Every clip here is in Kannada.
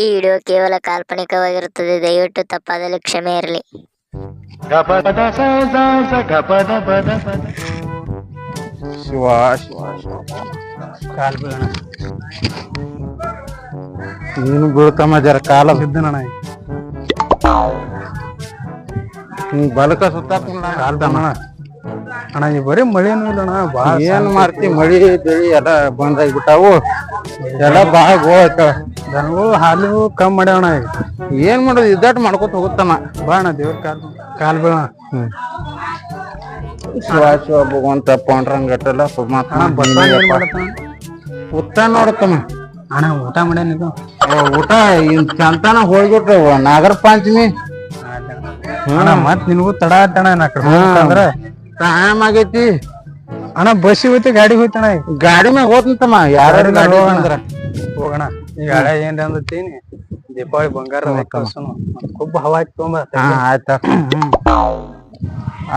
ಈ ವಿಡಿಯೋ ಕೇವಲ ಕಾಲ್ಪನಿಕವಾಗಿರುತ್ತದೆ. ದಯವಿಟ್ಟು ತಪ್ಪಾದಲ್ಲಿ ಕ್ಷಮೆ ಇರಲಿ. ಶಿವ ಕಾಲ್ ಬೀಳಣ ನೀನು ಬೀಳ್ತಮ್ಮ ಜರ ಕಾಲ ಬಿದ್ದನಣ ಹಿಂಗ್ ಬಲಕ ಸುತ್ತಾಕೊಂಡ ಕಾಲ್ತಮ್ಮ ಅಣ್ಣ ಈ ಬರೀ ಮಳೆನೂ ಇಲ್ಲಣ್ಣ ಭಾಳ ಏನ್ ಮಾಡ್ತಿ ಮಳಿ ಬೆಳಿ ಎಲ್ಲ ಬಂದಾಗ್ಬಿಟ್ಟಾವು. ಎಲ್ಲ ಬಾಳ ಗೋಳ ದನಗಳು ಹಾಲು ಕಮ್ಮಿ ಮಾಡ್ಯಾವಣ ಈಗ. ಏನ್ ಮಾಡೋದು ಇದ್ದಾಟ್ ಮಾಡ್ಕೊತ ಹೋಗುತ್ತಣ್ಣ ಬಾ ಅಣ್ಣ ದೇವ್ರ ಕಾಲ್ ಕಾಲ್ ಬೀಳ ಶಿವ ಶಿವ ಭಗವಂತ ಪಾಂಡ್ರಂಗ್ ಗಟ್ಟಲ್ಲ ನೋಡ್ತಾನ ಉತ್ತ ನೋಡತ್ತಮ್ಮ ಅಣ್ಣ ಊಟ ಮಾಡ್ಯಾನ ಇದು. ಊಟ ಇನ್ ಚಂತಾನ ಹೋಗ್ಬಿಟ್ರು ನಾಗರ ಪಂಚಮಿ. ಅಣ್ಣ. ಮತ್ ನಿನಗೂ ತಡ ಆತಣ್ಣ ನಾ ಕಡೆ ಅಂದ್ರ ಟೈಮ್ ಆಗೈತಿ. ಅಣ್ಣ ಬಸ್ಸಿಗೆ ಹೋಯ್ತು ಗಾಡಿ ಹೋಯ್ತಣ್ಣ ಗಾಡಿ ಮ್ಯಾಗ ಹೋತಂತಮ್ಮ ಯಾರು ಗಾಡಿ ಹೋಗೋಣ. ಹೋಗೋಣ. ಈಗ ಹಳೆ ಏನ್ ಅಂದತ್ತೀನಿ ದೀಪಾವಳಿ ಬಂಗಾರ ಕಳ್ಸೋನು ಕುಬ್ಬ ಹವಾ ತೊಗೊಂಬ ಆಯ್ತ.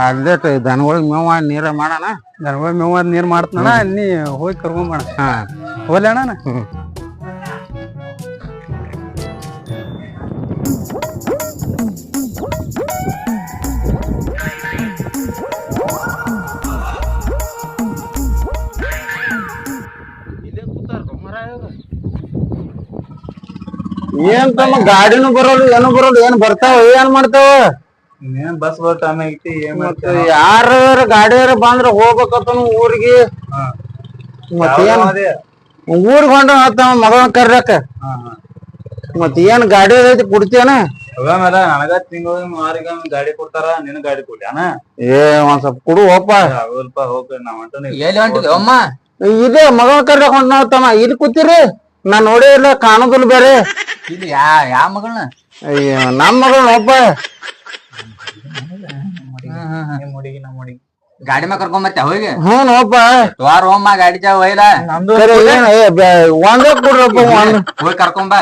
ಅಲ್ಲೇ ದನಗಳಿಗೆ ಮೇವ ನೀರ ಮಾಡೋಣ. ದನಗಳ ಮೇವ ನೀರ್ ಮಾಡ್ತಾನ ನೀ ಹೋಗಿ ಕರ್ಕೊಂಬಣ ಹಾ. ಏನ್ ತಮ್ಮ ಗಾಡಿನೂ ಬರೋದು ಏನು ಬರೋದು ಏನ್ ಬರ್ತಾವ ಏನ್ ಮಾಡ್ತಾವ? ಏನ್ ಬಸ್ ಬರೋ ಟೈಮ್ ಐತಿ ಏನ್ ಮತ್ತ ಯಾರ ಗಾಡಿಯಾರ ಬಂದ್ರ ಹೋಗ್ಬೇಕತ್ತ ಊರಿಗೆ. ಮತ್ತೇನ್? ಊರಿಗೆ ಹೊಂಡ ಆತವ ಮಗನ ಕರ್ಯಾಕ. ಮತ್ ಏನ್ ಗಾಡಿ ಐತಿ ಕುಡ್ತೇನ ಮೇಲ ನನಗ ತಿಂಗಳ ಮಾರಿಗೆ ಗಾಡಿ ಕೊಡ್ತಾರ ನಿನ್ ಗಾಡಿ ಕೊಡ್ಯಾನ? ಅಣ್ಣ ಏ ಒಂದ್ ಸ್ವಲ್ಪ ಕುಡು ಹೋಪ ಸ್ವಲ್ಪ ಹೋಗ ನಾವ್ ಇದೆ ಎಲ್ಲಿ ಹೊಂಟಿದ್ವಿ ಅಮ್ಮ? ಇದೇ ಮಗನ ಕರ್ಯಾಕ ಹೊಂಟ ನಾವ್ ತಮ್ಮ ಇಲ್ಲಿ ಕೂತಿರಿ ನಾ ನೋಡೇ ಇಲ್ಲ ಕಾಣೋದಿಲ್ಲ ಬೇರೆ. ಇಲ್ಲಿ ಯಾ ಮಗಳನ್ನ ಅಯ್ಯೋ ನಮ್ ಮಗಳ ಒಬ್ಬ. ಹುಡುಗಿ ಹುಡುಗಿ ಗಾಡಿ ಮ್ಯಾಗ ಕರ್ಕೊಂಡ್ ಮತ್ತೆ ಹೋಗಿ? ಹ್ಞೂ ಒಬ್ಬ. ತೋರ್ ಹೋಮ್ಮ ಗಾಡಿ ಜಾ ಹೋಯ್ಲಾ ನಮ್ದು ಸರಿ ಏನ್ ಏ, ಬ್ಯಾ- ಒಂದೇ ಕೊಡ್ರಪ್ಪ ಒಂದ್. ಹೋಗಿ ಕರ್ಕೊಂಡ್ ಬಾ.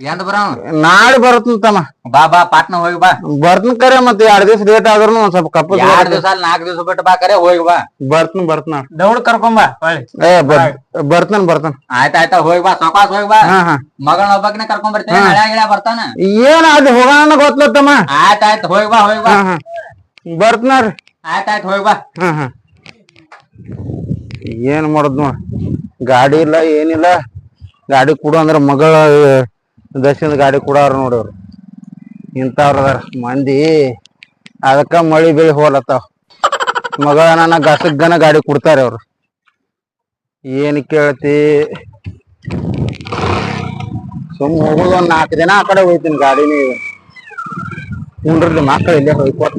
ಎಂದ ಬರ? ನಾಳೆ ಬರತ್ನ ತಮ್ಮ. ಬಾ ಬಾ ಪಾಟ್ನ ಹೋಗಿ ಬಾ. ಬರ್ತನ ಕರೆ ಮತ್ತೆ ಎರಡ್ ದಿವಸ ಲೇಟ್ ಆದ್ರೂ ಒಂದ್ ಸ್ವಲ್ಪ ಕಪ್ಪ ಎರಡ್ ದಿವಸ ನಾಲ್ಕು ದಿವಸ ಬಿಟ್ಟು ಬಾ ಕರೆ ಹೋಗಿ ಬಾ. ಬರ್ತನ ಬರ್ತನ ದೌಡ್ ಕರ್ಕೊಂಬಾ ಹೊಳ್ಳಿ. ಏ ಬರ್ತನ್ ಬರ್ತನ. ಆಯ್ತ ಆಯ್ತಾ ಹೋಗಿ ಬಾ ಸಾವಕಾಶ ಹೋಗಿ ಬಾ. ಮಗಳನ್ನ ಒಬ್ಬಾಕಿನ ಕರ್ಕೊಂಡ್ ಬರ್ತೀನಿ ಹಳೆ ಗಿಡ ಬರ್ತಾನ. ಏನ್ ಅದು ಹೋಗೋಣ ಗೊತ್ತಮ್ಮ ಆಯ್ತ ಆಯ್ತು ಹೋಗಿ ಬಾ ಹೋಗಿ ಬಾ. ಬರ್ತನ ಆಯ್ತ ಆಯ್ತು ಹೋಗಿ ಬಾ. ಏನ್ ಮಾಡೋದ್ ನೋಡ್. ಗಾಡಿ ಇಲ್ಲ ಏನಿಲ್ಲ. ಗಾಡಿ ಕೊಡು ಅಂದ್ರ ಮಗಳ ದಶದ ಗಾಡಿ ಕೊಡಾರ ನೋಡೋರು. ಇಂಥವ್ರ ಅದಾರ ಮಂದಿ. ಅದಕ್ಕ ಮಳಿ ಬೆಳಿ ಹೋಲತ್ತಾವ. ಮಗನ ನನ್ನ ಗಸಗನ ಗಾಡಿ ಕೊಡ್ತಾರೆ ಅವ್ರು. ಏನ್ ಕೇಳ್ತಿ? ಸುಮ್ ಹೋಗೋದು ಒಂದ್ ನಾಲ್ಕು ದಿನ ಆ ಕಡೆ ಹೋಯ್ತೀನಿ ಗಾಡಿನ ಕುಂಡ್ರಲ್ಲಿ ಮಕ್ಕಳು ಇಲ್ಲೇ ಹೋಯ್ಕೊತ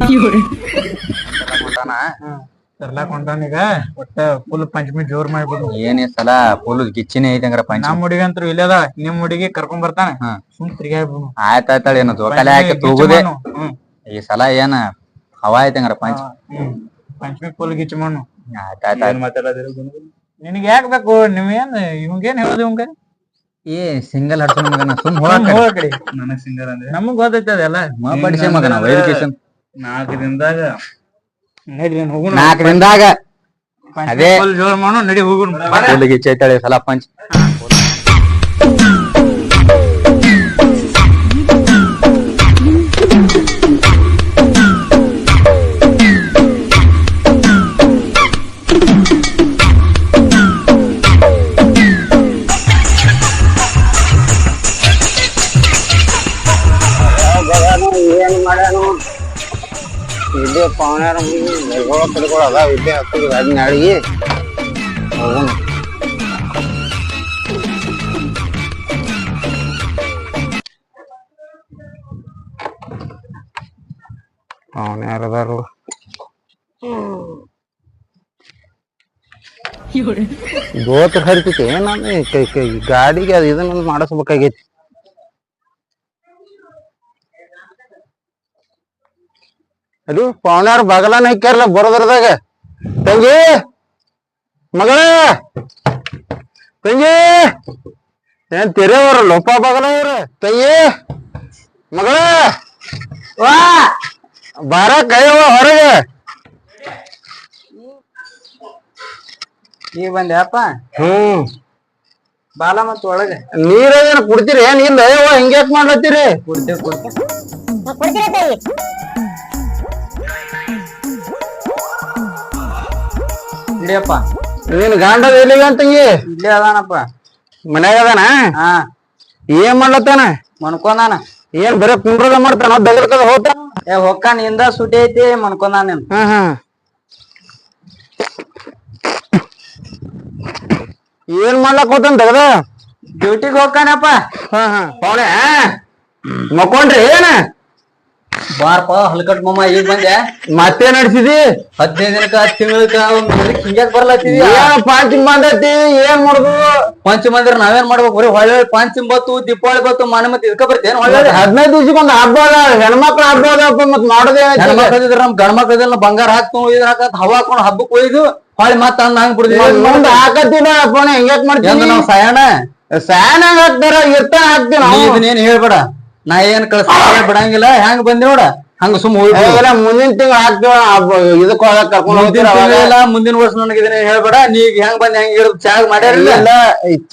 ತರ್ಲಾಕ್ ಹೊಂಟಾನೀಗ ಒಟ್ಟ ಫುಲ್ ಪಂಚಮಿ ಜೋರ್ ಮಾಡ್ಬಿಡು ಏನ್ ಸಲ ಫುಲ್ ಗಿಚ್ಚಿನೇ ಐತಿ ಹಂಗಾರ ಪಂಚ ನಮ್ ಹುಡುಗಿ ಅಂತೂ ಇಲ್ಲೇ ಅದ ನಿಮ್ ಹುಡುಗಿ ಕರ್ಕೊಂಡ್ ಬರ್ತಾನ. ಹಾ. ಸುಮ್ ತಿರ್ಗಾಡ್ಬಿಡು ಆಯ್ತಾಯ್ತಾಳ ಏನು ಜೋಕಾಲಿ ಹಾಕಿ ತೂಗುದೆ. ಈ ಸಲ ಏನ ಹವಾ ಐತಿ ಹಂಗಾರ ಹ್ಮ್. ಪಂಚಮಿ ಫುಲ್ ಗಿಚ್ಚ ಮಣ್ಣು. ಆಯ್ತಾಯ್ತಾಯ್ತು. ನಿನಗ್ ಯಾಕ್ ಬೇಕು? ನಿಮ್ಗೇನ್ ಇವಂಗೇನ್ ಹೇಳೋದು ಇವಂಗ ಏ ಸಿಂಗಲ್ ಹಡ್ಸೋ ಮಗನ ಸುಮ್ ಸುಮ್ ಹೋಗಕ್ ಹೋಗ್ ಕಡೆ. ನನಗ್ ಸಿಂಗರ್ ಅಂದ್ರೆ? ನಮಗ್ ಗೊತ್ತೈತೆ ಅದೆಲ್ಲ. ಬಡಿಸಿ ಮಗನ ವೈರಿಕೇಶನ್ ನಾಲ್ಕು ದಿನದಾಗ ನಾಲ್ಕು ದಿನದಾಗ ಅದೇ. ಜೋರ್ ಮಾಡು ನಡಿ ಹೋಗೋಣ. ಈ ಸಲ ಪಂಚ. ಏನ್ ಮಾಡ್ಯಾನು ಇಲ್ಲೇ ಪವನ್ಯಾರ ಮೈಗಳ ಕಡೆಗಳು ಅದಾವ ಇಲ್ಲೇ ಹಾಕೋದು ಗಾಡಿ ನಾಳಿಗೆ ಹೋಗೋಣ ಹರಿತೈತಿ ನಾನು ಕೈ ಕೈ ಗಾಡಿಗೆ ಅದು ಇದನ್ನ ಮಾಡಿಸ್ಬೇಕಾಗೈತಿ. ಅದು ಪವನ್ಯಾರ ಬಗಲಾನ ಹಾಕ್ಯಾರಲ್ಲ ಬರೋದ್ರದಾಗ. ತಂಗಿ! ಮಗಳ! ತಂಗಿ! ಏನ್ ತೆರೆಯವ್ರ ಲೋಪ ಬಗಲ ಅವ್ರ ತಂಗಿ! ಮಗಳ! ವಾ! ಬಾರ ಕೈಯವ ಹೊರಗೆ. ಈ ಬಂದ್ಯಾಪ್ಪ? ಹ್ಮ್. ಬಾಲ ಮತ್ತ ಒಳಗೆ. ನೀರ ಏನ್ ಕುಡ್ತೀರಿ? ಏನ್ ಇಲ್ಲ ಯವ್ವ ಹಿಂಗ್ಯಾಕ್ ಮಾಡ್ಲತ್ತೀರಿ? ಕುಡ್ತೀವಿ ಕುಡ್ತೇವ್. ಇಡಿಯಪ್ಪ ನೀನ್ ಗಂಡದ ಎಲ್ಲಿಗೆ ಅಂತಂಗಿ ಇಲ್ಲೇ ಅದಾನಪ್ಪ. ಮನ್ಯಾಗ ಅದಾನ? ಹಾ. ಏನ್ ಮಾಡ್ಲತ್ತಾನ? ಮನ್ಕೊಂದಾನ ಏನ್ ಬರೇ ಕುಂಡ್ರದ ಮಾಡ್ತಾನ? ದಗರ್ಕದ ಹೋತ ಏ ಹೊಕ್ಕಾನ ಹಿಂದ ಸುಟಿ ಐತಿ ಮನ್ಕೊಂದಾನ ಹಾ ಹಾ. ಏನ್ ಮಾಡ್ಲಕ್ ಹೋತಾನ ದಗದ ಡ್ಯೂಟಿಗೆ ಹೋಗ್ಕಾನಪ್ಪ ಹಾ ಹಾ. ಮಕ್ಕೊಂಡ್ರಿ ಏನ? ಬಾರಪ್ಪ ಹಲ್ಕಟ್ ಮಮ್ಮ ಈಗ ಬಂದೆ. ಮತ್ತೆ ನಡೆಸಿದಿ? ಹದಿನೈದು ದಿನಕ್ಕ ಹತ್ತು ತಿಂಗಳಕ್ಕ ಹಿಂಗ್ಯಾಕ್ ಬರ್ಲತ್ತೀವಿ. ಏನ್ ಬಂದತಿ ಬಂದೈತಿ? ಏನ್ ಮಾಡುದು? ಪಂಚ ಅಂದ್ರೆ ನಾವೇನ್ ಮಾಡ್ಬೇಕು? ಬರೀ ಹೊಳ್ಳೆ ಪಂಚಮ್ ಬತ್ತು ದೀಪಾವಳಿ ಬತ್ತು ಮನೆ ಮತ್ತೆ ಇದಕ್ಕ ಬರ್ತೇನ್ ಹೊಳ್ಳೆ? ಹದಿನೈದು ಒಂದು ಹಬ್ಬ ಅದ. ಹೆಣ್ಮಕ್ಳ ಹಬ್ಬ ಅದಪ್ಪ ಮತ್ ಮಾಡೋದೇ ಹೆಣ್ಮಕ್ಳು ಇದ್ರ ನಮ್ ಗಂಡ ಮಕ್ಳದೆಲ್ಲ ಬಂಗಾರ ಹಾಕ್ತು ಇದ್ರ ಹಾಕತ್ ಹವಾ ಹಾಕೊಂಡು ಹಬ್ಬಕ್ ಒಯ್ದು ಹೊಳ್ಳಿ ಮತ್ತ ಅಂದ ಹಂಗ್ ಬಿಡ್ತೀವಿ ಮುಂದ ಹಾಕತ್ತಿನ ಅಪ್ಪಣ ಹೆಂಗ್ಯಾಕ್ ಎಂದ ಮಾಡ್ತೀನಿ ನಾವ್ ಸಯಾಣ ಸಯಾಣ ಹಾಕ್ತಾರ ಇರ್ತಾ ಹಾಕ್ತೀನಿ. ನೀ ಇದನ್ನೇನ್ ಹೇಳ್ಬೇಡ. ನಾ ಏನ್ ಕಳ್ಸ ಬಿಡಂಗಿಲ್ಲ ಹೆಂಗ್ ಬಂದಿ ನೋಡ ಹಂಗ ಸುಮ್ ಮುಂದಿನ ತಿಂಗಳು ಹಾಕ್ತೀವ ಕರ್ಕೊಂಡ್ ಮುಂದಿನ ಹೋಗ್ತೀರ ತಿಂಗಳಿಲ್ಲ ಮುಂದಿನ ವರ್ಷ ನನಗೆ ಇದನ್ನ ಹೇಳ್ಬೇಡ ನೀ ಹೆಂಗ್ ಬಂದ್ ಹೆಂಗ್ ಇರೋದು ಚಾಗ್ ಮಾಡ್ಯಾರಿಲ್ಲ ಚಾ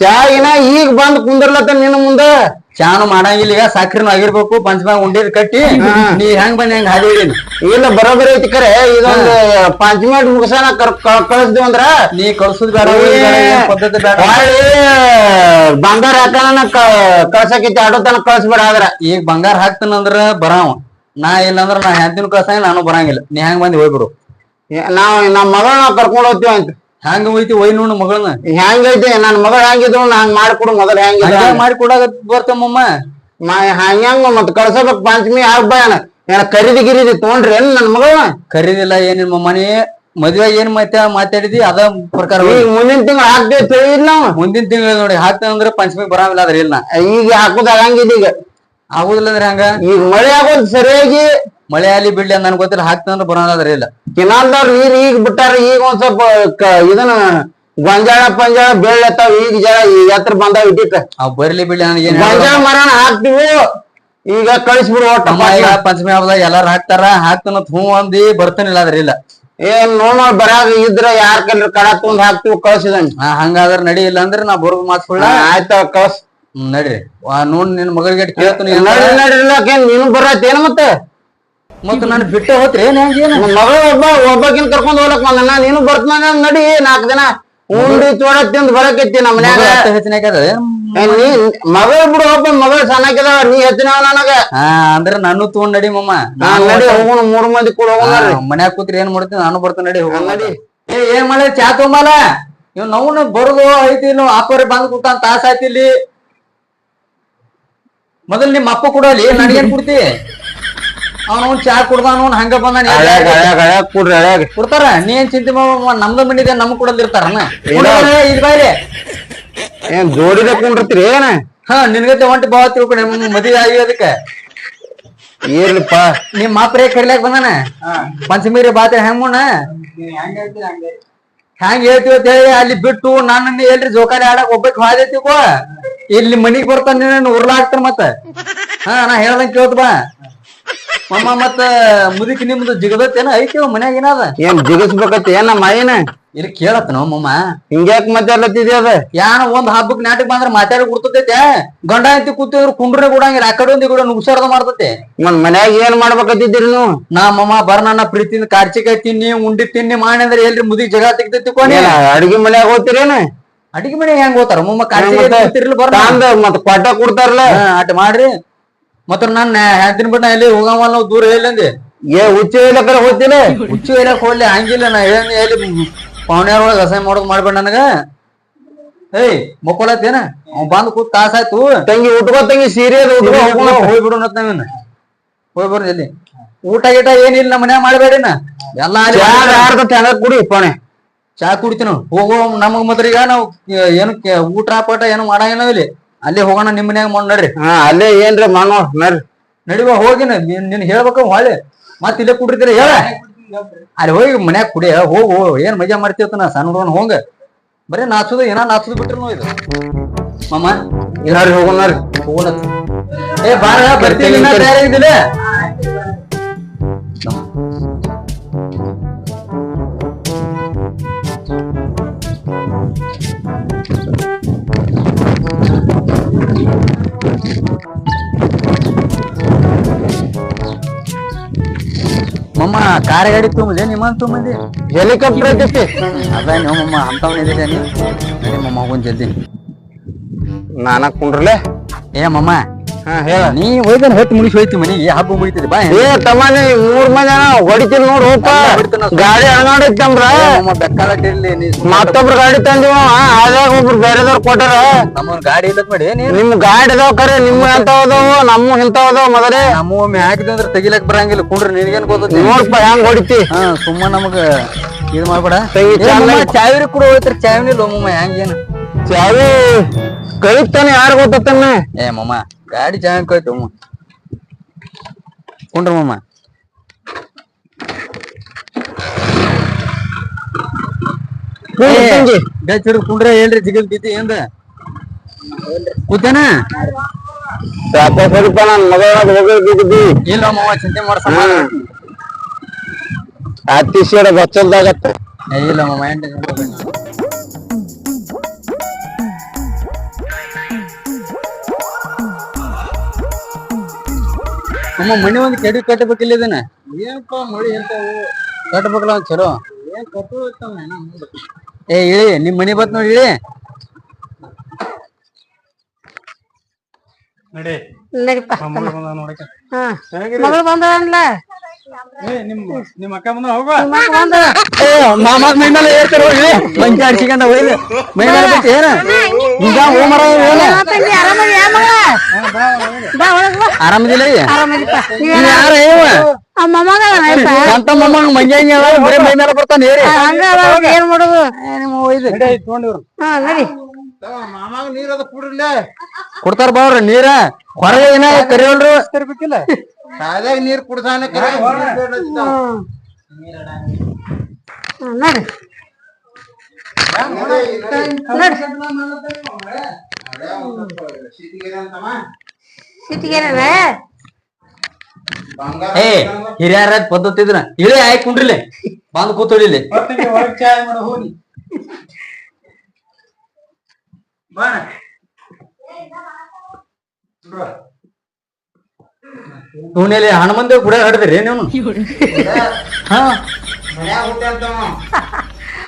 ಚಾಗಿನ ಈಗ ಬಂದ್ ಕುಂದಿರ್ಲತ್ತ ನಿನ್ನ ಮುಂದ? ಚಾನು ಮಾಡಂಗಿಲ್ಲ ಈಗ ಸಾಕ್ರಿನೂ ಆಗಿರ್ಬೇಕು ಪಂಚಮ್ಯಾಗ ಉಂಡಿದ್ ಕಟ್ಟಿ ನೀ ಹೆಂಗ್ ಬಂದ್ ಹೆಂಗ್ ಹಾದಿ. ಇಲ್ಲ ಬರೋಬರಿ ಐತಿ ಕರೆ. ಇದೊಂದು ಪಂಚಮಿ ಮುಗಿಸನ ಕಳಿಸ್ದೇವ್ ಅಂದ್ರ? ನೀ ಕಳ್ಸುದ್ ಬೇಡ ಪದ್ಧತಿ ಬೇಡ? ಬಂಗಾರ ಹಾಕನ ಕಳ್ಸಕೈತಿ ಆಟೋ ತನಕ ಕಳ್ಸ್ಬೇಡ ಆದ್ರ. ಈಗ ಬಂಗಾರ ಹಾಕ್ತಾನಂದ್ರ ಬರಾವ. ನಾ ಇಲ್ಲಂದ್ರ ನಾ ಹೆಂತಿನ ಕಳ್ಸಂಗಿಲ್ಲ ನಾನು ಬರಂಗಿಲ್ಲ. ನೀ ಹೆಂಗ್ ಬಂದಿ ಹೋಗ್ಬಿಡು. ನಾವ್ ನಮ್ಮ ಮಗಳ ನಾವ್ ಕರ್ಕೊಂಡ್ ಹೋಗ್ತೀವಿ ಅಂತ ಹೆಂಗ್ ಹೋಯ್ತಿ ಒಯ್ ನೋಡ ಮಗಳನ್ನ? ಹೆಂಗೈತಿ ನನ್ ಮಗಳ ಹ್ಯಾಂಗಿದ್ರು ಹಂಗ ಮಾಡ್ಕೊಡು ಮೊದಲ ಹೆಂಗ ಮಾಡಿ ಕೊಡಾಕ ಬರ್ತಮ್ಮಮ್ಮ ಹಂಗ ಮತ್ ಕಳ್ಸಬೇಕು ಪಂಚಮಿ ಹಬ್ಬ ಏನ ಏನ ಖರೀದಿ ಗಿರಿದಿ ತೊಗೊಂಡ್ರಿ ಏನ್ ನನ್ ಮಗಳ ಖರೀದಿಲ್ಲ ಏನಿಲ್ಲ ಮಮ್ಮನಿ ಮದ್ವೆ ಏನ್ ಮತ್ತೆ ಮಾತಾಡಿದಿ? ಅದ ಪ್ರಕಾರ ಈಗ ಮುಂದಿನ ತಿಂಗಳು ಹಾಕ್ತೇವೆ ತಿಳಿದಿಲ್ಲ ನಾವು ಮುಂದಿನ ತಿಂಗಳು ನೋಡಿ ಹಾಕ್ತಾನಂದ್ರ ಪಂಚಮಿ ಬರಂಗಿಲ್ಲ ಅದ್ರ ಇಲ್ಲ. ಈಗ ಹಾಕುದ ಆಗಂಗಿಲ್ಲ ಈಗ. ಆಗುದಿಲ್ಲ ಅಂದ್ರೆ ಹಂಗ? ಈಗ ಮಳೆ ಆಗೋದ್ ಸರಿಯಾಗಿ ಮಳೆ ಅಲ್ಲಿ ಬಿಡ್ಲಿ ಅಂತ ನನ್ಗೆ ಗೊತ್ತಿಲ್ಲ ಹಾಕ್ತಂದ್ರೆ ಬರೋದಾದ್ರೆ ಇಲ್ಲ. ಕಿನಾಲ್ದವ್ರು ನೀರ್ ಈಗ ಬಿಟ್ಟಾರ ಈಗ ಒಂದ್ ಸ್ವಲ್ಪ ಕ- ಇದನ್ನ ಗೊಂಜಾಳ ಪಂಜಾಳ ಬೆಳ್ಳತ್ತಾವ ಈಗ ಜರ ಎತ್ತರ ಬಂದಾವ ಇಟ್ಟಿಟ್ಟ ಅವ್ ಬರ್ಲಿ ಬಿಡ್ಲಿ ನನಗೆ ಮರಣ ಗೊಂಜಾಳ ಮರನ ಹಾಕ್ತಿವಿ ಈಗ ಕಳಿಸ್ಬಿಡು ಒಟ್ಟ ತಮ್ಮ ಈಗ ಪಂಚಮಿ ಹಬ್ಬದಾಗ ಎಲ್ಲಾರು ಹಾಕ್ತಾರ ಹಾಕ್ತಾನ ಹೂ ಅಂದಿ ಬರ್ತಾನಿಲ್ಲ ಅದ್ರ ಇಲ್ಲ. ಏನ್ ನೋಡ್ ಬರಾಗ ಇದ್ರ ಯಾರ್ ಕಲ್ರಿ ಕಡ ತುಂಡ್ ಹಾಕ್ತಿವಿ ಕಳ್ಸಿದನ್ ಹಂಗಾದ್ರೆ ಹಂಗಾದ್ರ ನಡಿ ಇಲ್ಲ ಅಂದ್ರೆ ನಾ ಬರೋದು ಮಾತ್ಕೊಳ್ಳ ಆಯ್ತ ಕಳ್ಸ್. ನಡ್ರಿ ವಾ ನೋಡ್ ನಿನ್ ಮಗಳಿಗೆ ಕೇಳ್ತಾನೆ ನಡಿ ನಡಿ ನೀನು ಬರತ್ತೇನ ಮತ್ತೆ? ಮತ್ತ ನಾನು ಬಿಟ್ಟೆ ಹೋತ್ರಿ ಏನ್ ಏನ್? ನಮ್ ಮಗಳು ಒಬ್ಬ ಒಬ್ಬಕಿನ್ ಕರ್ಕೊಂಡ್ ಹೋಗ್ಲಕ್ ಬಂದಣ್ಣ ನೀನು ಬರ್ತಾನ ನಡಿ ನಾಲ್ಕು ದಿನ ಉಂಡಿ ತೋಡ ತಿಂದ್ ಬರಕೈತಿ ನಮ್ಮ ಮನ್ಯಾಗ. ಏನ್? ಮಗಳು ಬಿಡು ಒಬ್ಬ ಮಗಳ ಸಣ್ಣಕ್ಕಿದ ನೀ ಹೆಚ್ಚಿನ ನನಗ. ಅಂದ್ರ ನಾನು ತಗೊಂಡ್ ನಡಿ ಮಮ್ಮ. ನಾ ನಡಿ ಹೋಗೋಣ ಮೂರ್ ಮಂದಿ ಕೂಡ ಹೋಗೋಣ ಮನ್ಯಾಗ ಕೂತ್ರಿ ಏನ್ ಮಾಡ್ತೀನಿ ನಾನು ಬರ್ತೀನಿ ನಡಿ ಹೋಗೋಣ. ನಡಿ. ಏ ಏನ್ ಮಳೆ ಚಾ ತೊಂಬಲ್ಲ ಇವ್ ನಾವು ಬರುದು ಐತಿ ನಾವು ಆಪರಿ ಬಂದ್ ಕೂತ ತಾಸ ಆಯ್ತಿ ಇಲ್ಲಿ. ಮೊದಲ್ ನಿಮ್ಮ ಅಪ್ಪ ಕೊಡಲಿ ನನಗೇನ್ ಕೊಡ್ತಿ? ಅವನು ಚಾ ಕುಡ್ದಾನು ಹಂಗ ಬಂದಾನ ಕೂಡ್ರಿ ಹಳ್ಯಾಗ ಕೊಡ್ತಾರ? ನೀ ಏನ್ ಚಿಂತೆ ಮಾಡ ನಮ್ದು ಮಂಡಿದೆ ನಮ್ ಕುಡದಿರ್ತಾರ ಇದು ಬಾಯ್ರಿ. ಏನ್ ಜೋಡಿದ ಕುಂಡಿರ್ತೀರಿ ಏನ? ಹಾ ನಿನ್ಗತ್ತೆ ಒಂಟಿ ಭಾವ ತಿಳ್ಕೊಂಡು ಮದುವೆ ಆಗಿ ಅದಕ್ಕೆ. ಏನಪ್ಪ ನಿಮ್ ಮಾಪ್ರೆ ಕರಿಲಾಕ್ ಬಂದಾನ? ಪಂಚಮೀರಿ ಬಾತೆ ಹೆಂಗುಣ? ಹೆಂಗ್ ಹೇಳ್ತೀವಿ ಅಂತ ಹೇಳಿ ಅಲ್ಲಿ ಬಿಟ್ಟು ನನ್ನ ಎಲ್ರಿ ಜೋಕಾಲಿ ಆಡಕ್ ಒಬ್ಬಕ್ ಹಾದೈತಿಕೋ ಇಲ್ಲಿ ಮನಿಗ್ ಬರ್ತಾನ ಉರ್ಲಾಗ್ತಾರ ಮತ್ತ. ಹಾ ನಾ ಹೇಳ್ದಂಗ್ ಕೇಳ್ತ ಬಾ. ಮಮ್ಮ ಮತ್ತ ಮುದುಕಿ ನಿಮ್ದು ಏನ ಐತಿ ಮನ್ಯಾಗ ಏನಾದ ಏನ್ ಜಿಗಿಸ್ಬೇಕತ್ತಿ ಏನ ಮಾಯಿನ? ಇಲ್ಲಿ ಕೇಳತ್ತನ ಮಮ್ಮ. ಹಿಂಗ್ಯಾಕ್ ಮಾತಾಡ್ಲತ್ತಿದ್ಯ ಅದ? ಯಾನ ಒಂದ್ ಹಬ್ಬಕ್ ನಾಟಕ ಬಂದ್ರ ಮಾತಾಡಿ ಕುಡ್ತೈತೆ ಗಂಡ ಐತಿ ಕೂತಿದ್ರು ಕುಂಡ್ರೆ ಕೂಡಂಗಿಲ್ಲ ಆ ಕಡೆ ಒಂದ್ ಕೂಡ ನುಗ್ಸಾರ್ದ ಮಾಡ್ತೈತೆ. ಮನ್ ಮನ್ಯಾಗ ಏನ್ ಮಾಡ್ಬೇಕತ್ತಿದ್ದೀರಿ ನೀವು? ನಾ ಮಮ್ಮ ಬರ ನನ್ನ ಪ್ರೀತಿಯಿಂದ ಕಾರ್ಚಿಕಾಯಿ ತಿನ್ನಿ ಉಂಡಿ ತಿನ್ನಿ ಮಾಡಿ ಅಂದ್ರೆ ಎಲ್ರಿ ಮುದಿ ಜಗ ತೆಗ್ದೈತಿ ಕೊನೆ ಅಡಿಗೆ ಮನ್ಯಾಗ ಹೋಗ್ತೀರೇನ ಅಡಿಗೆ ಮನೆ ಹೆಂಗ್ ಹೋತಾರ ಮಮ್ಮ? ಕಾರ್ಚಿಕಾಯಿ ಬರ್ ತಾಂದ ಮತ್ ಕೊಟ್ಟ ಕೊಡ್ತಾರಲ್ಲ? ಅಟ್ ಮಾಡ್ರಿ. ಮತ್ತ ನಾನ್ ಹೇಳ್ತೀನಿ ಬಿಟ್ಟು ಎಲ್ಲಿ ಹೋಗವಲ್ಲ ನಾವು ದೂರ ಹೇಳಿ ಏ ಹುಚ್ಚು ಹೇಳಕ್ಕ ಹೋಗ್ತೀನಿ. ಹುಚ್ಚು ಹೇಳಕ್ ಹೋಗ್ಲಿ ಹಂಗಿಲ್ಲ ನಾ ಹೇಳಿ ಎಲ್ಲಿ ಪವನ್ಯಾರ ಒಳಗ ಅಸಹ್ಯ ಮಾಡೋದು ಮಾಡ್ಬೇಡ ನನಗ. ಏಯ್ ಮಕ್ಕೊಳತ್ತೇನ ಅವ್ ಬಂದ್ ಕೂತ್ ತಾಸಾಯ್ತು ತಂಗಿ ಉಟ್ಕೋ ತಂಗಿ ಸೀರಿಯಲ್ ಉಟ್ಕೋ ಹೋಗ್ಬಿಡು ನಾವೇನ ಹೋಗಿ ಬರ್ರಿ ಎಲ್ಲಿ? ಊಟ ಗೀಟ ಏನಿಲ್ಲ ನಮ್ಮ ಮನ್ಯಾಗ ಮಾಡ್ಬೇಡಿನ ಎಲ್ಲಾ ಚೆನ್ನಾಗ ಕುಡಿ ಪಣೆ ಚಾ ಕುಡಿತೀನಿ? ಹೋಗೋ ನಮಗ್ ಮಾತ್ರ ಈಗ ನಾವು ಏನು ಊಟ ಪಾಟ ಏನು ಮಾಡಂಗಿಲ್ಲ ಇಲ್ಲಿ. ಅಲ್ಲಿ ಹೋಗೋಣ ನಿಮ್ ಮನ್ಯಾಗ ಮಾಡ್ ನಡ್ರಿ. ಹಾ ಅಲ್ಲೇ ಏನ್ರಿ ಮಾಡೋ ನಡ್ರಿ. ನಡಿವ ಹೋಗಿನ. ನಿನ್ ಹೇಳ್ಬೇಕು ಹೊಳೆ ಮತ್ ಇಲ್ಲೇ ಕುಡಿತೀರ ಹೇಳ. ಅಲ್ಲಿ ಹೋಗಿ ಮನ್ಯಾಗ ಕುಡಿಯ ಹೋಗು ಏನ್ ಮಜಾ ಮಾಡ್ತೀವತ್ತ ನಾ ಸಣ್ಣ ಹುಡುಗನ್ ಹೋಗ. ಬರೀ ನಾಚುದು ಏನ ನಾಚುದು ಬಿಟ್ರು ಇದು. ಮಮ್ಮ ನಡ್ರಿ ಹೋಗೋಣ ಹೋಗೋಣ. ಏ ಬಾರ ಬರ್ತೀನಿ ತಯಾರಾಗಿದ್ದಿಲ್ಲ ಮಮ್ಮ ಕಾರ್ ಗಾಡಿ ತುಂಬಿದೆ ನಿಮ್ಮನ್ ತುಂಬಿದೆ ಹೆಲಿಕಾಪ್ಟರ್ ಐತಿ ಅದ ನೀವು ಮಮ್ಮ ಅಂತವನ್ ಇದ್ದೀರ ನೀ ನಡಿ ಮಮ್ಮ ಹೋಗೋನ್ ಜಲ್ದಿ. ನಾನ ಕುಂಡ್ರಲೆ? ಏ ಮಮ್ಮ ಹೇಳ. ನೀ ಹೋಯ್ತಾನ ಹೊತ್ತು ಮುಗಿಸಿ ಹೋಯ್ತಿ ಮನಿಗೆ ಹಬ್ಬ ಮುಗಿತದೆ ಬಾ ಏ ತಮ್ಮನೆ ಮೂರ್ ಮಂದಿ ಹೊಡಿತೀನಿ ನೋಡ್ ಎಲ್ಲ ಗಾಡಿ ಬೆಕ್ಕಾಲಟ್ಟಿರ್ಲಿ ನೀ ಮತ್ತೊಬ್ರ ಗಾಡಿ ತಂದಿವ ಅದಾಗ ಒಬ್ರು ಬೇರೆದವ್ರು ಕೊಟ್ಟಾರ. ನಮ್ಮ ಗಾಡಿ ಇಲ್ಲದ ಮಾಡಿ ನಿಮ್ ಗಾಡಿ ಅದಾವ ಕರೆ ನಿಮ್ ಎಂತಾವ್ ಅದಾವ ನಮ್ಮ ಇಂತಾವ್ ಅದಾವ ಮೊದಲೇ? ನಮ್ಮ ಒಮ್ಮೆ ಹಾಕಿದಂದ್ರ ತೆಗಿಲಕ್ ಬರಂಗಿಲ್ಲ ಕುಂಡ್ರಿ ನಿನಗೇನ್ ಗೊತ್ತೈತಿ? ನೋಡ್ಪ ಹೆಂಗ್ ಹೊಡಿತಿ? ಹಾ ಸುಮ್ಮ ನಮಗ ಇದ್ ಮಾಡ್ಬೇಡ. ಚಾವಿರಿ ಕೂಡ ಹೋಯ್ತ್ರಿ ಚಾವಿನ ಇಲ್ಲ ಒಮ್ಮೊಮ್ಮೆ ಹೆಂಗೇನು ಚಾವಿ ಕಳಿತಾನೆ ಯಾರು ಗೊತ್ತನ್ನ ಏ ಮಮ್ಮ ಗಾಡಿ ಚಾವಿ ಕಳ್ತು ಮಮ್ಮ ಕುಂಡ್ರ ಮಮ್ಮ ಗಚ್ ಹಿಡ್ದು ಕುಂಡ್ರೆ ಹೇಳ್ರಿ ಜಿಗಲ್ ಬಿದ್ದಿ ಏನ್ರ ಕೂತೇನ ಸಾಪ ಸ್ವಲ್ಪ ನನ್ ಮಗ ಹೋಗಿದ್ದಿ ಇಲ್ಲ ಮಮ್ಮ ಚಿಂತೆ ಮಾಡ್ಸ ಅತಿಶಯ ಬಚ್ಚಲ್ದಾಗತ್ತ ಏ ಇಲ್ಲ ಮಮ್ಮ ಎಂಟ ಮನೆ ಒಂದು ಕೆಡಿ ಕಟ್ಟಬೇಕಿಲ್ಲ ಇದನ್ನ ಏನಪ್ಪ ಮಳಿ ಕಟ್ಟಬೇಕಲ್ಲ ಒಂದ್ ಚಲೋ. ಏನ್ ಕಟ್ಟು ಏ ಇಳಿ ನಿಮ್ ಮನಿ ಬತ್ ನೋಡಿ ಇಳಿ. ನಡಿ. ನಡಿಪ್ಪ ಮಗಳು ಬಂದ ನೋಡಕ ಹಾ. ಮಗಳು ಬಂದವನ್ಲ ನಿಮ್ ನಿಮ್ ಅಕ್ಕ ಬಂದ ಹೋಗ ಮಗಳು ಬಂದ ಏ ಮಾಮಾಗ್ ಮೈ ಮೇಲೆ ಏರ್ತಾರ ಹೋಗಿ. ಮಂಚಿ ಆಡ್ಸಿಕೊಂಡ ಹೋಯ್ದು ಮೈ ಮೇಲೆ ಬಿಟ್ಟು ಏನ? ಏನ ಆರಾಮದಿ ಯಾ ಬಾ ಬಾ. ಆರಾಮದಿಲ್ಲ ಯಾರ? ಏವ. ಅಂತ ಮೊಮ್ಮಂಗ್ ಮಂಜ ಬರೀ ಮೈ ಮೇಲೆ ಬರ್ತಾನೆ ಹೇಳಿ. ಹಂಗ ಏನ್ ಮಾಡುದು? ನಿಮ್ಮ ಹೋಯ್ದು ತಗೊಂಡಿವ್ರು. ಹಾ ನಡಿ. ಮಾಮಾಗ ನೀರ್ ಅದ ಕುಡ್ರಲ್ಲೇ ಕೊಡ್ತಾರ ಬಾವ್ರ ನೀರ. ಹೊರಗೆ ಏನ ಕರಿಯೋಲ್ರು? ತರ್ಬೇಕಿಲ್ಲ ಸಾದಾಗ ನೀರ್ ಕುಡ್ದಾನ. ಹಾ, ನಡಿ. ಏ ಹಿರಿಯರ ಪದ್ಧತಿ ಇದ್ರ ಇಳಿ ಆಯ್ತು ಕುಂಡ್ರಿಲೆ. ಬಂದ್ ಕೂತೊಳಿಲಿ ಇವನಲ್ಲಿ ಹನುಮಂತ ಗುಡ ಹಡ್ದ್ರಿ ನೀವು ಹಾ.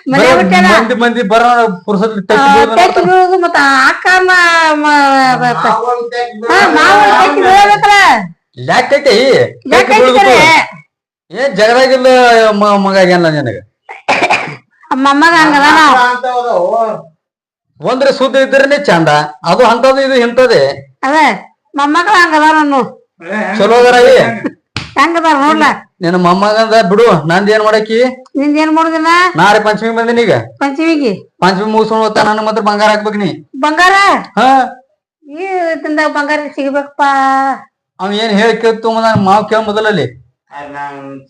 ಮನೆ ಮಂದಿ ಮಂದಿ ಬರೋ ಬೀಳುದು ಮತ್ತ ಆಕಾನ ಮಾವ ಟೆಕ್ ಬೀಳಬೇಕಲ್ಲ ಲ್ಯಾಕ್ ಐತಿ ಯಾಕೆ ಹಾಕಿದ್ದಾರೆ? ಏ ಜಗದಾಗಿಲ್ಲ ಮಗ ಆಗ್ಯಾನ ನಿನಗ? ಮಮ್ಮಗ ಹಂಗದ ಒಂದ್ರ ಸುದ್ದಿ ಇದ್ರೇನೆ ಚಂದ ಅದು ಅಂತದ ಇದು ಇಂತದೆ ಅದೇ ಮೊಮ್ಮಗಳ ಹಂಗದ ನಾನು ಚಲೋ ಅದಾರ ಹೆಂಗದ ನೋಡ್ಲ? ನಿನ್ನ ಮೊಮ್ಮಗಂದ ಬಿಡು ನಂದ್ ಏನ್ ಮಾಡಕಿ ನಿಂದ ಏನ್ ಮಾಡುದಿಲ್ಲ? ನಾಳೆ ಪಂಚಮಿ ಬಂದಿನಿ ಈಗ ಪಂಚಮಿಗೆ? ಪಂಚಮಿ ಮುಗಿಸ್ಕೊಂಡು ಹೋಗ್ತಾ ನನ್ನ ಮಾತ್ರ ಬಂಗಾರ ಹಾಕ್ಬೇಕು ನೀ. ಬಂಗಾರ? ಹಾ. ಈ ತಿಂದಾಗ ಬಂಗಾರ ಸಿಗ್ಬೇಕಪ್ಪ. ಅವ್ ಏನ್ ಹೇಳಿ ಕೇಳ್ತು ನಾನು ಮಾವ್ ಕೇಳ ಮೊದಲಲ್ಲಿ.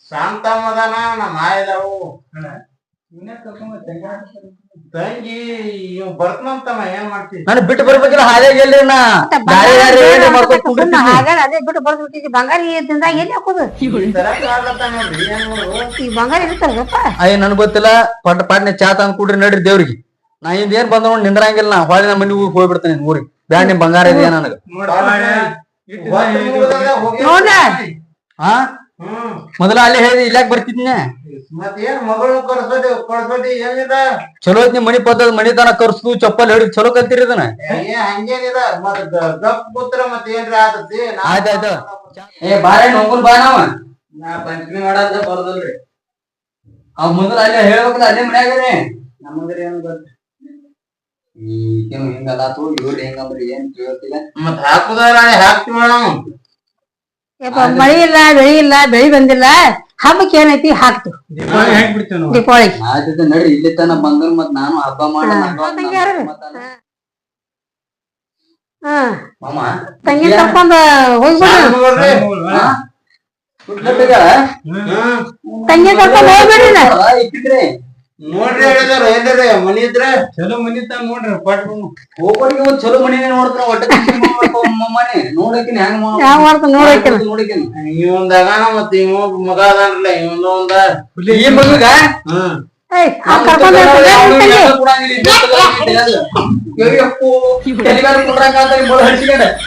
ಶಾಂತ ಮದನ ನಮ್ಮ ಆಯ್ದವು ತಂಗಿ ಇವ್ ಬರ್ತನಂತಮ್ಮ ಏನ್ ಮಾಡ್ತಿ? ನಾನು ಬಿಟ್ಟು ಬರ್ಬೇಕಿಲ್ಲ ಹಾದ್ಯಾಗ ಎಲ್ಲಿ ನಾ ಗಾಡಿ ಗಾಡಿ ರೇಡಿ ಮಾಡ್ಕೊಂಡ್ ಕುಂಡಿರ್ತೀನಿ. ಹಾಗಾದ್ರೆ ಅದೇ ಬಿಟ್ಟು ಬಂಗಾರ ತಿಂದಾಗ ಎಲ್ಲಿ ಹಾಕೋದು? ಈ ಬಂಗಾರ ಇರ್ತಾರಪ್ಪ ಅಯ್ಯ ನನ್ ಗೊತ್ತಿಲ್ಲ. ಪಟ್ ಪಾಟ್ನೆ ಚಾ ತಂದ್ ಕುಡ್ರಿ ನಡ್ರಿ ದೇವ್ರಿಗೆ. ನಾ ಇಂದ ಏನ್ ಬಂದ ನೋಡಿ ನಿಂದ್ರಂಗಿಲ್ಲ ನಾ. ಹೊಳ್ಳಿ ನಮ್ಮ ಮನಿಗೆ ಹೋಗ್ಬಿಡ್ತೇನೆ ಊರಿಗೆ. ಬ್ಯಾಡ ನಿಮ್ ಬಂಗಾರ ಇದೆಯಾ ನನಗ? ಹಾ ಮೊದಲ ಅಲ್ಲೇ ಹೇಳಿ ಇಲ್ಲಾಕ್ ಬರ್ತಿದ್ನೆ? ಚಲೋ ಐತಿ ನೀ ಮನಿ ಪದ್ಧತಿ ಮನಿ ತನ ಕರ್ಸು ಚಪ್ಪಲ್ ಹಿಡಿದು ಚಲೋ ಕಲ್ತಿರಿ ಅದನ್ನ ಆಯ್ತಾಯ್ತು ಏ ಬಾರೆ ನೋಗುಲ್ ಬಾ ನಾವ. ನಾ ಪಂಚಮಿ ಮಾಡ ಬರೋದಲ್ರಿ. ಅವ್ ಮೊದಲ ಅಲ್ಲೇ ಹೇಳ್ಬೇಕಲ್ಲ ಅಲ್ಲೇ ಮನ್ಯಾಗನೆ ನಮಗ್ರಿ ಏನ್ ಬರ್ತ ಈಗೇನು ಹಿಂಗಲ್ಲಾತು ಇವ್ರು ಹೆಂಗಂದ್ರಿ ಏನ್ ಕೇಳ್ತಿಲ್ಲ. ಮತ್ ಹಾಕುದಾರ ಹಾಕ್ತಿವ ನಾವು ಯಪ್ಪ ಮಳಿ ಇಲ್ಲ ಬೆಳಿ ಇಲ್ಲ ಬೆಳಿ ಬಂದಿಲ್ಲ. ಹಬ್ಬಕ್ಕೆ ಏನೈತಿ? ಹಾಕ್ತು. ದೀಪಾವಳಿಗೆ ಆಯ್ತದ ನಡ್ರಿ ಇಲ್ಲಿ ತನ ಬಂದ್ರ ಮತ್ ನಾನು ಹಬ್ಬ ಮಾಡ? ಹಾ ಮಾಮ ತಂಗಿ ಕರ್ಕೊಂಡ್ ಹೋಗ್ಬಿಡ್ರಿ ತಂಗಿ ಕರ್ಕೊಂಡ್ ಹೋಗ್ಬಿಡ್ರಿ. ಇಟ್ಟಿದ್ರಿ. ನೋಡ್ರಿ ಹೇಳಿದಾರ ಎಲ್ಲರಿ ಮನಿ ಇದ್ರ? ಚಲೋ ಮನಿ ತ ನೋಡ್ರಿ ಪಟ್ ಹೋಗೋರಿಗೆ ಒಂದ್ ಚಲೋ ಮನಿ ನೋಡ್ತಾರ ಒಟ್ಟ ಮಮ್ಮನೆ ನೋಡಕಿನ ಹೆಂಗ್ ಮಾಡ್ತಾನ? ನೋಡಕ್ಕೆ ಇವೊಂದ್ ಅಗಾನ ಮತ್ ಇವ ಮಗ ಅದಾನ್ರಲ್ಲ ಇವಂದ ಒಂದ. ಈ ಮಗಗ.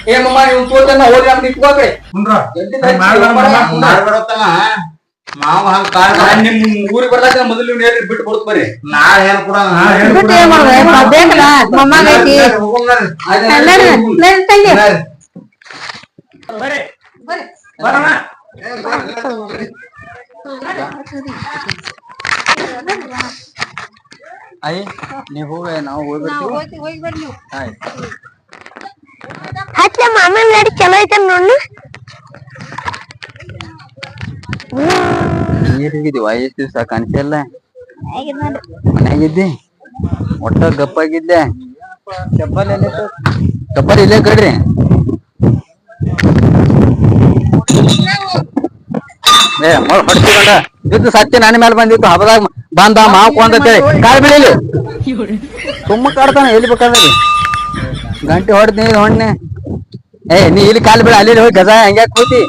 ಏ ಮಮ್ಮ ನೀವು ತೋಟನ ಹೋಗಿ ನಮ್ಗೆ ಇಟ್ಕೋಬೇ ಮಾವ ಹಂಗ ಕಾರ್ ನಿಮ್ ಊರಿಗೆ ಬರ್ಲಾಕ ಮೊದಲು ನೀವು ಬಿಟ್ಟು ಕೊಡ್ತು ಬರ್ರಿ ನಾಳೆ ಏನ್ ಕೊಡ ಬಿಟ್ಟು ಏನ್ ಮಾಡೋದು? ಏ, ಮ- ಬೇಕಲ್ಲ ಮೊಮ್ಮಗ ಐತಿ. ತಂಗಿ ಅಯ್ಯ ನೀವ್ ಹೋಗಿ ನಾವು ಹೋಗ್ಬಿಡ್ತೀವಿ ಹಚ್ಚ ಮಾಮನ್ ಗಾಡಿ ಚಲೋ ಐತೆ ನೋಡು ನೀರ್ ಹೋಗಿದ್ದೀವಿ ಎಷ್ಟು ದಿವಸ ಕಾಣಿಸಲ್ಲ ಮನ್ಯಾಗಿದ್ದಿ ಒಟ್ಟ ಗಪ್ಪಾಗಿದ್ದೆ? ಚಪ್ಪಲ್ ಇಲ್ಲೇ ಕಡ್ರಿ ಏ ಹೊಡ್ಸಿಕೊಂಡ ಬಿದ್ದು ಸತ್ಯ ನನ್ನ ಮೇಲೆ ಬಂದಿತ್ತು. ಹಬ್ಬದಾಗ ಬಂದ ಮಾವು ಅಂತೇಳಿ. ಕಾಲ್ ಬಿಡಿಲಿ ಸುಮ್ಮ ಕಾಡ್ತಾನ. ಎಲ್ಲಿ ಬೇಕಾದ್ರೆ ಗಂಟೆ ಹೊಡ್ತೀನಿ ಹೊಣ್ಣೆ ಏ, ನೀ ಇಲ್ಲಿ ಕಾಲ್ ಬಿಡ. ಅಲ್ಲಿ ಹೋಗಿ ಗಜ ಹಂಗ್ಯಾಕ್ ಕೂತಿ?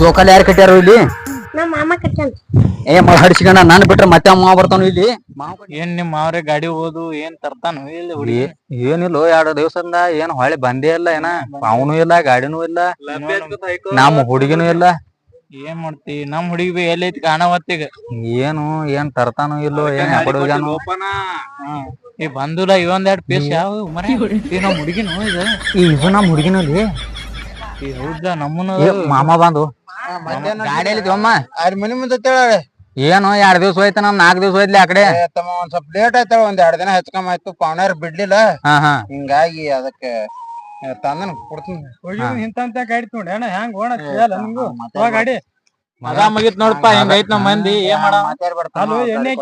ಜೋಕಾಲಿ ಯಾರು ಕಟ್ಯಾರ ಇಲ್ಲಿ? ನಮ್ಮ ಮಾಮ ಕಟ್ಟಾನ ಏ ಮಳ ಹಡಿಸ್ಕೊಂಡ ನಾನು ಬಿಟ್ರೆ ಮತ್ತೆ ಮಾವ ಬರ್ತಾನು ಇಲ್ಲಿ. ಏನ್ ನಿಮ್ ಮಾವ್ರೆ ಗಾಡಿ ಹೋದು ಏನ್ ತರ್ತಾನು? ಇಲ್ಲಿ ಹುಡುಗಿ. ಏನಿಲ್ಲ ಎರಡು ದಿವಸದಿಂದ ಏನ್ ಹೊಳೆ ಬಂದೇ ಇಲ್ಲ ಏನ. ಅವನು ಇಲ್ಲ ಗಾಡಿನೂ ಇಲ್ಲ. ನಮ್ಮ ಹುಡುಗಿನೂ ಇಲ್ಲ. ಏನ್ ಮಾಡ್ತಿ? ನಮ್ ಹುಡುಗಿ ಬಿ ಎಲ್ಲಿ ಐತಿ ಕಾಣವತ್ತೀಗ ಏನು ಏನ್ ತರ್ತಾನೋ ಇಲ್ಲೋ ಏನ್ ಯಾಕಡೆ ಹೋಗ್ಯಾನೋ? ಈ ಬಂದಿಲ್ಲ ಇವೊಂದ್ ಎರಡ್ ಪೀಸ್ ಯಾವ ಮರ? ಈ ನಮ್ ಹುಡುಗಿನು ಇದು? ಈ ಇದು ನಮ್ಮ ಹುಡುಗಿನಲ್ಲಿ? ಹೌದಾ? ಏ ಮಾಮ ಬಂದು. ಗಾಡಿಯಲ್ಲಿ ಅಮ್ಮ ಆರ್ ಮನಿ ಮುಂದೆ ತೇಳ ಏನು ಎರಡ್ ದಿವ್ಸ ಹೋಯ್ತ ನಮ್ ನಾಲ್ಕ್ ದಿವ್ಸ ಹೋಯ್ತ್ಲಿ ಆ ಕಡೆ. ತಮ್ಮ ಒಂದ್ ಸ್ವಲ್ಪ ಲೇಟ್ ಆಯ್ತಾಳ ಒಂದ್ ಎರಡ್ ದಿನ ಹೆಚ್ಚಕಮ್ಮ ಆಯ್ತು ಪಾವನಾರ್ ಬಿಡ್ಲಿಲ್ಲ. ಹಾ ಹಾ. ಹಿಂಗಾಗಿ ಅದಕ್ಕೆ ತಂದನ ಕೊಡ್ತೀನಿ. ಇಂತ ಗಾಡಿ ನೋಡಿ ಅಣ್ಣ ಹೆಂಗ್ ಓಣ ನಿಂಗು ಗಾಡಿ. ಅದ ಮುಗಿತ್ ನೋಡಪ್ಪ ಹಿಂಗೈತ್ ನಮ್ ಮಂದಿ ಏನ್ ಮಾಡ ಅಲ್ಲೋ ಎಣ್ಣೆ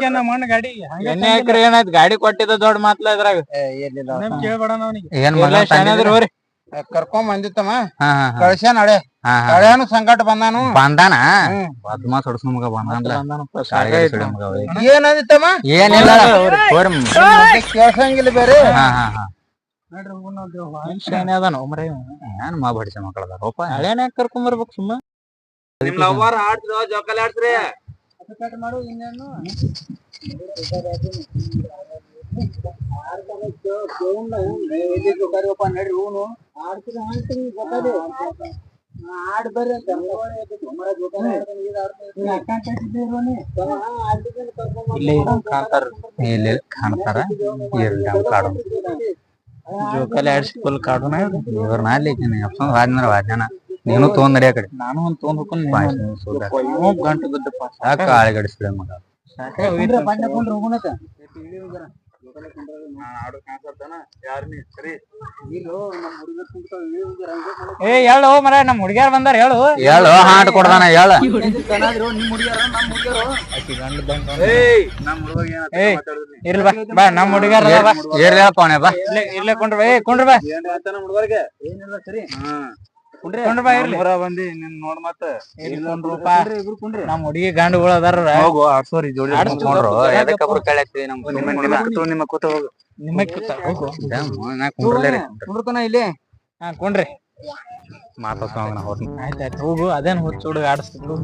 ಗಾಡಿ. ಎಣ್ಣೆ ಹಾಕ್ರಿ ಏನಾಯ್ತು ಗಾಡಿ ಕೊಟ್ಟಿದ್ದ ದೊಡ್ಡ ಮಾತ್ಲ ಇದ್ರಾಗ. ಕೇಳ್ಬೇಡ ಏನ್ ಮಗ ಶಾನ್ಯಾದ್ರಿ ಹೋರಿ ಕರ್ಕೊಂಡ್ ಬಂದಿತ್ತಮ್ಮ. ಹಾ ಕಳ್ಯಾನು ಸಂಕಟ ಬಂದಾನು. ಬಂದಾನ? ಹ್ಮ್. ಬದ್ಮಾ ಸೊಡ್ಸ್ ಮಗ ಬಂದಾನ್ಲ ಸಾಕಾಯ್ತು. ಏನಂದಿತ್ತಮ್ಮ? ಏನಿಲ್ಲ ಕೇಳ್ಸಂಗಿಲ್ಲ ಬೇರೆ. ಹಾ ಹಾ. ಹಾ ಶಾನೆ ಅದಾನ ಮರ ಏನ್ ಮಾ ಬಡಿಸ ಮಕ್ಕಳದಾರಪ್ಪ ಹಳೇನ ಕರ್ಕೊಂಡ್ ಬರ್ಬೇಕು ಸುಮ್ಮ ಇಲ್ಲಿ ಕಾಣ್ತಾರ. ಇಲ್ಲಿ ಕಾಣ್ತಾರ. ಇರ್ಲಿ ನಮ್ ಕಾಡು ಜೋಕಾಲಿ ಆಡ್ಸಿ ಫುಲ್ ಕಾಡೋಣ ಇವ್ರ ನಾಲಿ ವಾದ್ನ ವಾದ್ಯಾನ ನೀನು ತೊಗೊಂಡ್ ನಡಿ ಕಡೆ. ನಾನು ಒಂದ್ ತೊಗೊಂಡ್ ಹೋಗ್ಕೊಂಡು ಗಂಟು ಬಿದ್ದಪ್ಪ ಸಾಕ ಆಳಿಗಡಿಸ್ಬಿಡ ಮಗ. ಏ ಹೇಳು ಮರ ನಮ್ ಹುಡುಗ್ಯಾರ ಬಂದಾರ ಹೇಳು. ಹೇಳು ಹಾಟ್ ಕೊಡ್ದಾನ ಹೇಳು. ಏ ಇರ್ಲಿ ಬಾ ಬಾ ನಮ್ ಹುಡುಗ್ಯಾರ ಬಾ. ಇರ್ಲಿ ಬಾ ಇಲ್ಲೇ ಇಲ್ಲೇ ಕೊಂಡ್ರ ಬಾ ಏ ಕೊಂಡ್ರ ಬಾ. ಕೊಂಡ್ರ ಬಾ ಇರ್ಲಿ. ಬಂದಿ ನಿನ್ ನೋಡ್ ಮತ್ತ. ಇಲ್ಲಿ ಕೊಂಡ್ರಪ್ಪ ನಮ್ ಹುಡುಗಿ ಗಂಡುಗಳು ಅದಾರ. ಹೋಗು ಜೋಡಿ ನಮ್ ನಿಮ್ಮ ಕೂತು ಹೋಗು. ಕೂತ ಹೋಗು. ನಾ ಕುಂಡ್ರಲೇ ಕುಂಡ್ರತನ ಇಲ್ಲಿ? ಹಾ ಕೊಂಡ್ರಿ. ಮಾತಾಡ್ತಾವ ಹೋಗಿ ಆಯ್ತಾಯ್ತು ಹೋಗು ಅದೇನ್ ಹುಚ್ಚು ಹುಡುಗ ಆಡಿಸ್ತಿದ್ರು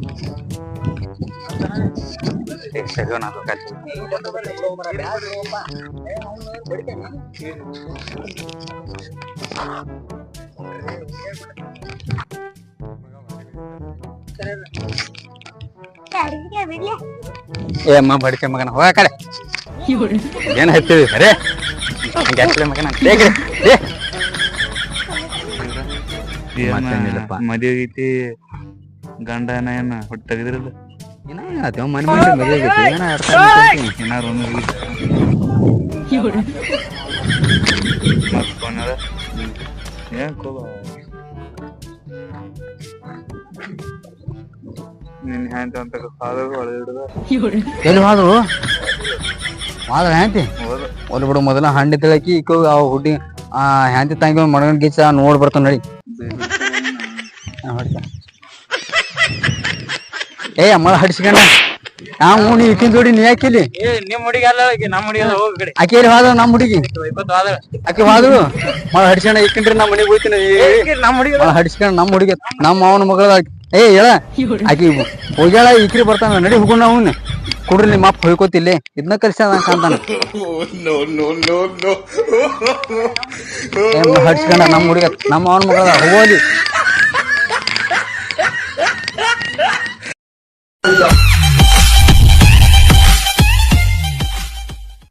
ಏ ಅಮ್ಮ ಬಡಿಕೆ ಮಗನ ಹೋಗ ಕಡೆ. ಏನ್ ಹತ್ತಿವಿ ಸರಿ ಗ್ಯಾಸ್ಲೆ ಮಗನ ಬೇಕ್ರಿ. ಮದ್ವೆ ಐತಿ ಗಂಡ ಏನ ಹೊಟ್ಟೆ ತೆಗೆದಿರಲ್ಲ ಏನ ಮನೆ ಮನೆ ಮುಂದೆ ಮದುವೆ ಆಗೈತಿ ಏನ ಏನಾರು ಏನ್ ಏನು ಹ್ಯಾಂತ ಅಂತ ಫಾದರ್ ಹೊಳೆ ಹಿಡ್ದ ಎಲ್ಲಿ ಹೋದ್ರು? ಹೋದ್ರ ಹ್ಯಾಂತಿ ಒಲ್ ಬಿಡು ಮೊದಲ ಹಂಡಿ ತಿಳಕಿ ಇಕ್ಕ ಅವ್ ಹುಡ್ಡಿ ಆ ಹ್ಯಾಂತಿ ತಂಗಿ ಮಡಗನ್ ಗೀಚ ನೋಡ್ ಬರ್ತಾನ ನಡಿ. ಏ ಅಮ್ಮ ಹಡಿಸ್ಕೊಂಡ ಆ ಮೂನಿ ಈಕಿನ ಜೋಡಿ ನೀ ಹಾಕಿಲಿ? ಏ ನಿಮ್ ಹುಡುಗಿ ಅಲ್ಲ ಈಗ ನಮ್ಮ ಹುಡುಗಿ ಅಲ್ಲ ಹೋಗ್ ಕಡೆ ಆಕೆ ಹೋದ ನಮ್ಮ ಹುಡುಗಿ? ಇವತ್ತು ಆದ್ರ ಆಕೆ ಹೋದ್ರು ಮಳ ಹಡಿಸ್ಕೊಂಡು ಇಕ್ಕಿಂಡ್ರಿ ನಮ್ಮ ಮನೆಗೆ ಹೋಗ್ತೀನಿ ನಮ್ಮ ಹುಡುಗಿ ಮಳ ಹಡಿಸ್ಕೊಂಡು ನಮ್ಮ ಹುಡುಗಿ ನಮ್ಮ ಅವನ ಮಗಳ ಏ ಹೇಳ. ಆಕಿ ಹೋಗ್ಯಾಳ ಇಕ್ರಿ ಬರ್ತಾನ ನಡಿ ಹೋಗೋಣ ಅವನ್. ಕುಡ್ರಿ ನಿಮ್ಮ ಅಪ್ಪ ಹೋಯ್ಕೋತಿಲ್ಲ. ಇದನ್ನ ಕಲ್ಸ್ಯಾದ ಅಂತಾನ ಹಡ್ಸ್ಕೊಂಡ ನಮ್ಮ ಹುಡುಗ ನಮ್ಮ ಅವನ ಮಗಳ ಹೋಗೋಲಿ.